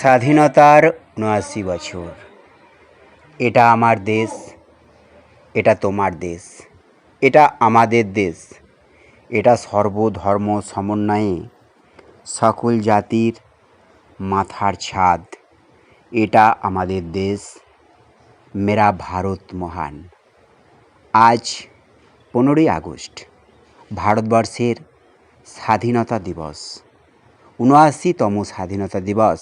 স্বাধীনতার উনআশি বছর। এটা আমার দেশ, এটা তোমার দেশ, এটা আমাদের দেশ, এটা সর্বধর্ম সমন্বয়ে সকল জাতির মাথার ছাদ, এটা আমাদের দেশ, মেরা ভারত মহান। আজ পনেরোই আগস্ট, ভারতবর্ষের স্বাধীনতা দিবস, উনআশিতম স্বাধীনতা দিবস।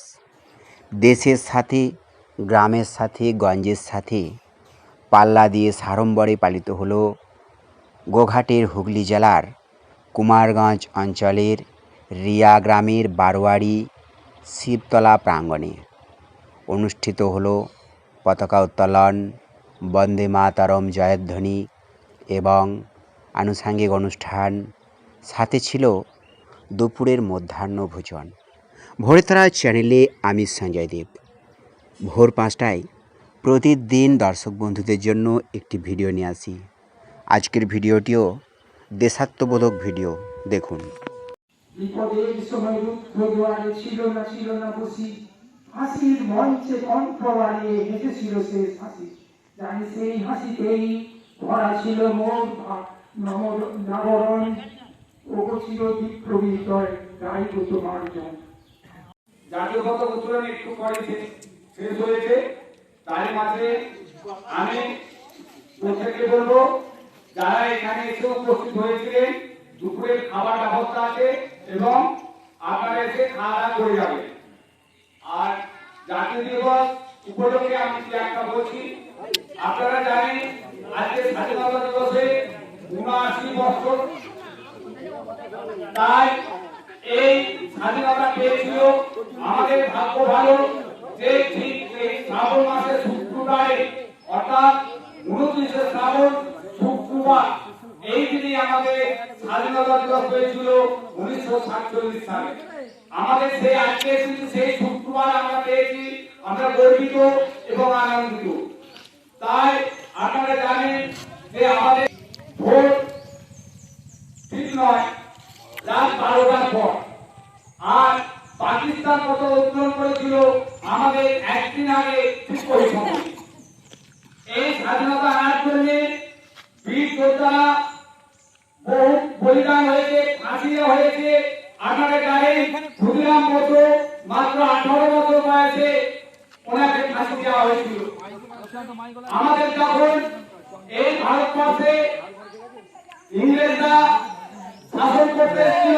দেশের সাথে, গ্রামের সাথে, গঞ্জের সাথে পাল্লা দিয়ে সাড়ম্বরে পালিত হলো গোঘাটের হুগলি জেলার কুমারগঞ্জ অঞ্চলের রিয়া গ্রামের বারোয়ারি শিবতলা প্রাঙ্গণে অনুষ্ঠিত হল পতাকা উত্তোলন, বন্দে মাতারম জয়ধ্বনি এবং আনুষাঙ্গিক অনুষ্ঠান। সাথে ছিল দুপুরের মধ্যাহ্ন ভোজন। ভোরতারা চ্যানেলে আমি সঞ্জয় দেব ভোর পাঁচটায় প্রতিদিন দর্শক বন্ধুদের জন্য একটি ভিডিও নিয়ে আসি। আজকের ভিডিওটিও দেশাত্মবোধক ভিডিও, দেখুন। ছিল বিপ্লবী গাইব তোমার জন জাতীয়গত উত্তরণ একটু পরে শেষ- হয়েছে। তারই মাঝে আমি প্রত্যেককে বলব, যারা এখানে এসে উপস্থিত হয়েছিলেন দুপুরের খাবার ব্যবস্থা আছে এবং আপনারা এসে খাওয়া করে যাবেন। আর জাতীয় দিবস উপলক্ষে আমি কি একটা বলছি আপনারা জানেন আজকে স্বাধীনতা দিবসে উনআশি বছর। তাই এই স্বাধীনতা পেয়েছিল আমাদের ভাগ্য ভালো, যে ঠিক এই শ্রাবণ মাসের শুক্রবারে, অর্থাৎ উনত্রিশে শ্রাবণ শুক্রবার, এই দিনই আমাদের স্বাধীনতা দিবস হয়েছিল উনিশশো সাতচল্লিশ সালে। আমাদের সেই আজকে কিন্তু সেই শুক্রবার আমরা পেয়েছি, আমরা গর্বিত এবং আনন্দিত। তাই আপনারা জানেন যে আমাদের ভোট ঠিক নয়, রাত বারোটার পর। আর পাকিস্তান কত উত্তোলন করেছিল আমাদের একদিন আগে এই স্বাধীনতা আনার জন্য বীর যোদ্ধারা বহু বলিদান হয়েছে, ফাঁসি হয়েছে আপনারা জানেন ক্ষুদিরাম বসু মাত্র আঠারো বছর বয়সে ওনাকে ফাঁসি দেওয়া হয়েছিল। আমাদের যখন এই ভারতবর্ষে ইংরেজরা শাসন করতে এসেছিল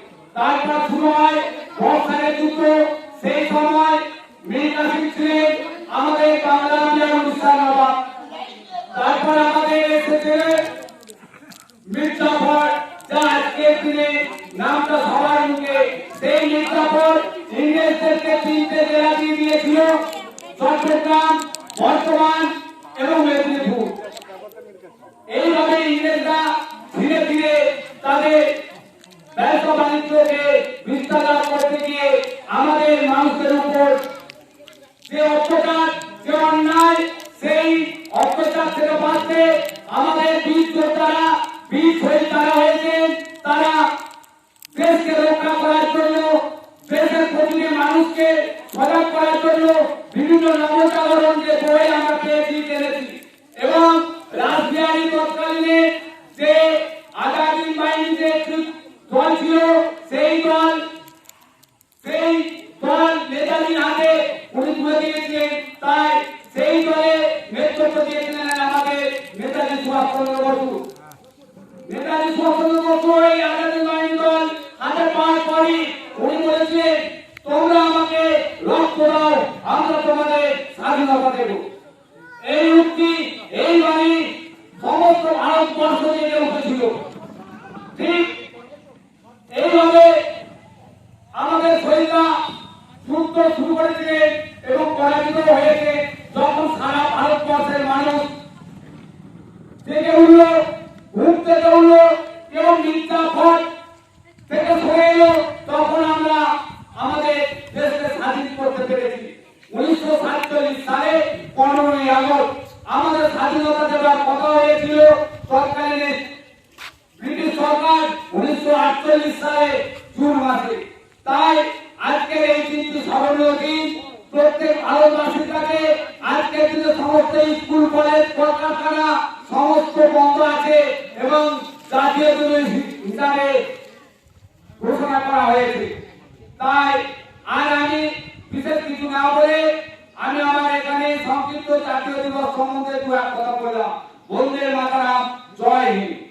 তারপর শুরু হয় সেই সময় বিস্তার লাভ করতে গিয়ে আমাদের মানুষের উপর যে অত্যাচার, যে অন্যায়, সেই অত্যাচার থেকে বাঁচতে আমাদের বীর যোদ্ধারা শহীদ তারা হয়েছেন, তারা দেশকে রক্ষা করার জন্য, দেশের প্রতিটি মানুষকে সজাগ করার জন্য বিভিন্ন নবজাগরণ যে বই আমরা পেয়েছি জেনেছি এবং রাসবিহারী তৎকালীনে যে আজাদিন বাহিনী যে দল ছিল সেই দল সেই দল নেতাজির হাতে উনি তুলে দিয়েছিলেন। তাই সেই দলে নেতৃত্ব দিয়েছিলেন আমাদের নেতাজি সুভাষচন্দ্র বসু। নেতাজি সুভাষচন্দ্র বসু এই আজাদি বাহিনী দল হাতে পাওয়ার পরই উনি বলেছিলেন, তোমরা আমাকে রক্ত দাও, আমরা তোমাদের স্বাধীনতা দেব। এই উক্তি, এই বাণী সমস্ত ভারতবর্ষ থেকে উঠেছিল। ঠিক এইভাবে আমাদের শরীররা সুস্থ শুরু করেছিলেন এবং পরাজিত হয়েছে যখন সারা ভারতবর্ষের মানুষ জেগে উঠল, ঘুম থেকে উঠল এবং নির্যাতন থেকে সরে এলো, তখন আমরা আমাদের দেশকে স্বাধীন করতে পেরেছি। উনিশশো সাতচল্লিশ সালে পনেরোই আগস্ট আমাদের স্বাধীনতা দেওয়ার কথা হয়েছিল সরকারের আটচল্লিশ সালে জুন মাসে। তাই আজকের এই দিনটি স্মরণীয় দিন। প্রত্যেক ভারতবাসীর কাছে আজকের দিনে সমস্ত স্কুল, কলেজ, কলকারখানা, সমস্ত বন্ধ আছে এবং জাতীয় দিন হিসাবে ঘোষণা করা হয়েছে। তাই আর আমি বিশেষ কিছু না বলে আমি আমার এখানে সংক্ষিপ্ত জাতীয় দিবস সম্বন্ধে দু এক কথা বললাম। বন্ধের মাতারাম, জয় হিন্দ।